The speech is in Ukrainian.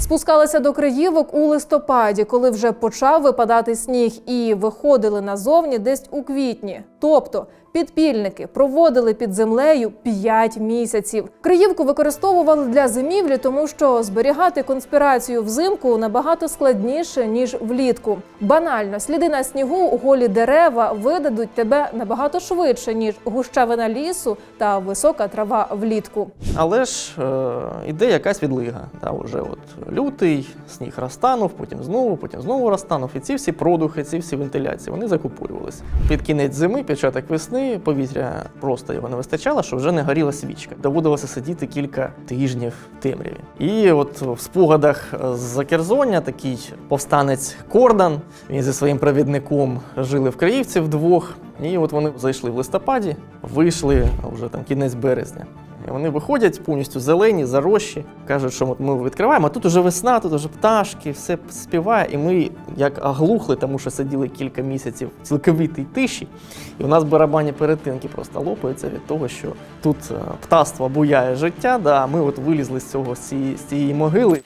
Спускалися до Криївок у листопаді, коли вже почав випадати сніг, і виходили назовні десь у квітні. Тобто підпільники проводили під землею 5 місяців. Криївку використовували для зимівлі, тому що зберігати конспірацію взимку набагато складніше ніж влітку. Банально, сліди на снігу, голі дерева видадуть тебе набагато швидше ніж гущавина лісу та висока трава влітку. Але ж е, іде якась відлига. Та, вже от лютий, сніг розтанув, потім знову, потім знову розтанув. І ці всі продухи, ці всі вентиляції, вони закупорювалися. Під кінець зими, початок весни, повітря просто його не вистачало, що вже не горіла свічка. Доводилося сидіти кілька тижнів в темряві. І от в спогадах з Закерзоння такий повстанець Кордан, він зі своїм провідником жили в Криївці вдвох. І от вони зайшли в листопаді, вийшли вже там кінець березня. Вони виходять повністю зелені, зарощі, кажуть, що ми відкриваємо, а тут уже весна, тут уже пташки, все співає. І ми як оглухли, тому що сиділи кілька місяців в цілковитій тиші. І у нас барабані перетинки просто лопаються від того, що тут е, птаство буяє життя. Да, ми от вилізли з цього з цієї могили.